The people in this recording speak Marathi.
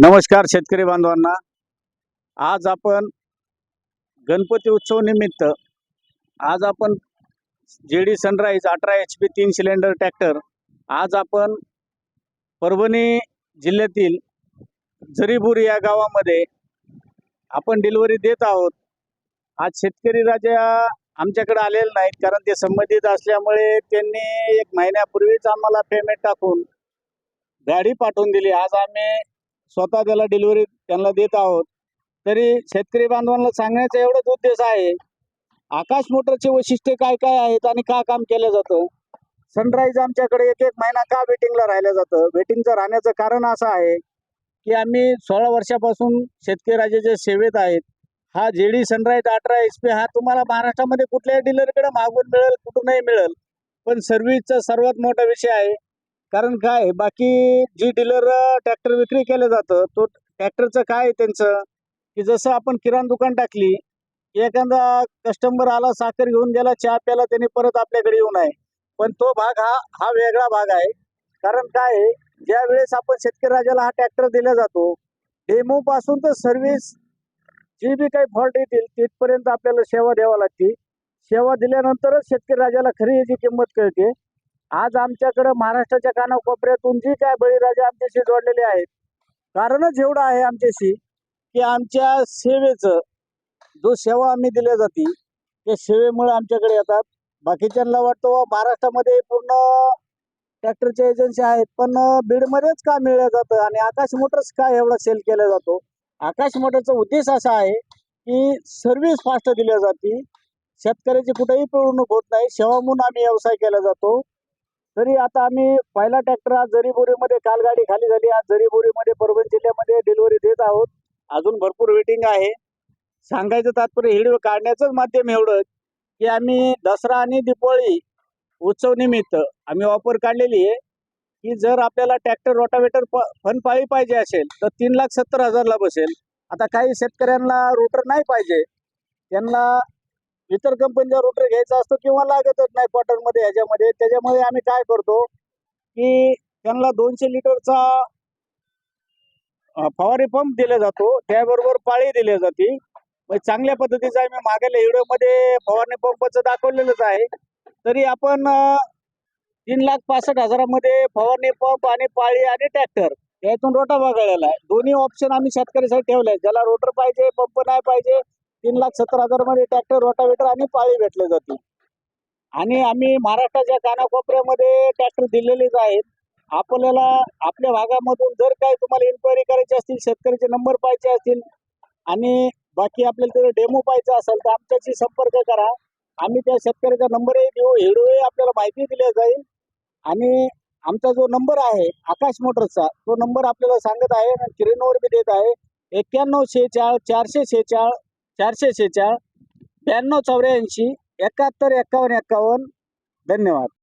नमस्कार शेतकरी बांधवांना. आज आपण गणपती उत्सव निमित्त आज आपण जे डी सनराईज अठरा एच पी तीन सिलेंडर ट्रॅक्टर आज आपण परभणी जिल्ह्यातील जरीबूर या गावामध्ये आपण डिलिव्हरी देत आहोत. आज शेतकरी राजा आमच्याकडे आलेले नाहीत कारण ते संबंधित असल्यामुळे त्यांनी एक महिन्यापूर्वीच आम्हाला पेमेंट टाकून गाडी पाठवून दिली. आज आम्ही स्वतः त्याला डिलिव्हरी त्यांना देत आहोत. तरी शेतकरी बांधवांना सांगण्याचा एवढाच उद्देश आहे आकाश मोटरचे वैशिष्ट्य काय काय आहेत आणि का काम केलं जातं? सनराईज आमच्याकडे एक एक महिना का वेटिंगला राहिलं जातं? वेटिंगचं राहण्याचं कारण असं आहे की आम्ही सोळा वर्षापासून शेतकरी राजाच्या सेवेत आहेत. हा जे डी सनराईज अठरा एच पी हा तुम्हाला महाराष्ट्रामध्ये कुठल्याही डीलरकडे मागून मिळेल कुठूनही मिळेल. पण सर्व्हिसचा सर्वात मोठा विषय आहे कारण काय बाकी जी डीलर ट्रॅक्टर विक्री केलं जातं तो ट्रॅक्टरचं काय आहे त्यांचं? की जसं आपण किराणा दुकान टाकली एखादा कस्टमर आला साखर घेऊन गेला चहा प्याला त्याने परत आपल्याकडे येऊ नये. पण तो भाग हा हा वेगळा भाग आहे. कारण काय आहे, ज्या वेळेस आपण शेतकरी राजाला हा ट्रॅक्टर दिला जातो डेमो पासून तर सर्व्हिस जी बी काही फॉल्ट येतील तिथपर्यंत आपल्याला सेवा द्यावा लागते. सेवा दिल्यानंतरच शेतकरी राजाला खरी याची किंमत कळते. आज आमच्याकडं महाराष्ट्राच्या कानाकोपऱ्यातून जी काय बळीराजा आमच्याशी जोडलेले आहेत कारणच एवढं आहे आमच्याशी की आमच्या सेवेचं जो सेवा आम्ही दिल्या जाते त्या सेवेमुळे आमच्याकडे येतात. बाकीच्यांना वाटतो महाराष्ट्रामध्ये पूर्ण ट्रॅक्टरच्या एजन्सी आहेत पण बीडमध्येच का मिळलं जातं आणि आकाश मोटर्स का एवढा सेल केला जातो? आकाश मोटरचा उद्देश असा आहे की सर्व्हिस फास्ट दिल्या जाते शेतकऱ्याची कुठेही पिळवणूक होत नाही सेवा म्हणून आम्ही व्यवसाय केला जातो. तरी आता आम्ही पहिला ट्रॅक्टर आज जरीबोरीमध्ये काल गाडी खाली झाली. आज जरीबोरीमध्ये परभणी जिल्ह्यामध्ये डिलिव्हरी देत आहोत. अजून भरपूर वेटिंग आहे. सांगायचं तात्पर्य हिडव काढण्याचंच माध्यम एवढं की आम्ही दसरा आणि दिपावळी उत्सव निमित्त आम्ही ऑफर काढलेली आहे की जर आपल्याला ट्रॅक्टर रोटावेटर प फनपाळी पाहिजे असेल तर तीन लाख सत्तर हजारला बसेल. आता काही शेतकऱ्यांना रोटर नाही पाहिजे. त्यांना इतर कंपनीचा रोटर घ्यायचा असतो किंवा लागतच नाही क्वार्टरमध्ये ह्याच्यामध्ये. त्याच्यामध्ये आम्ही काय करतो की त्यांना दोनशे लिटरचा फवारी पंप दिला जातो. त्याबरोबर पाळी दिली जाते. म्हणजे चांगल्या पद्धतीचं आम्ही मागेल्या व्हिडिओमध्ये फवारणी पंपचं दाखवलेलंच आहे. तरी आपण तीन लाख पासष्ट हजारामध्ये फवारणी पंप आणि पाळी आणि ट्रॅक्टर यातून रोटा बघायला आहे. दोन्ही ऑप्शन आम्ही शेतकऱ्यासाठी ठेवले ज्याला रोटर पाहिजे पंप नाही पाहिजे तीन लाख सत्तर हजारामध्ये ट्रॅक्टर रोटावेटर आणि पाळी भेटले जातील. आणि आम्ही महाराष्ट्राच्या कानाकोपऱ्यामध्ये ट्रॅक्टर दिलेलेच आहेत. आपल्याला आपल्या भागामधून जर काही तुम्हाला इन्क्वायरी करायची असतील शेतकऱ्याचे नंबर पाहिजे असतील आणि बाकी आपल्याला जर डेमो पाहिजे असेल तर आमच्याशी संपर्क करा. आम्ही त्या शेतकऱ्याचा नंबरही देऊ हिडूही आपल्याला माहिती दिली जाईल. आणि आमचा जो नंबर आहे आकाश मोटर्सचा तो नंबर आपल्याला सांगत आहे आणि किरणवर बी देत आहे. एक्क्याण्णव शेचाळ चारशे शेचाळ चारशे शेचाळ ब्याण्णव चौऱ्याऐंशी एकाहत्तर एक्कावन्न एक्कावन्न धन्यवाद.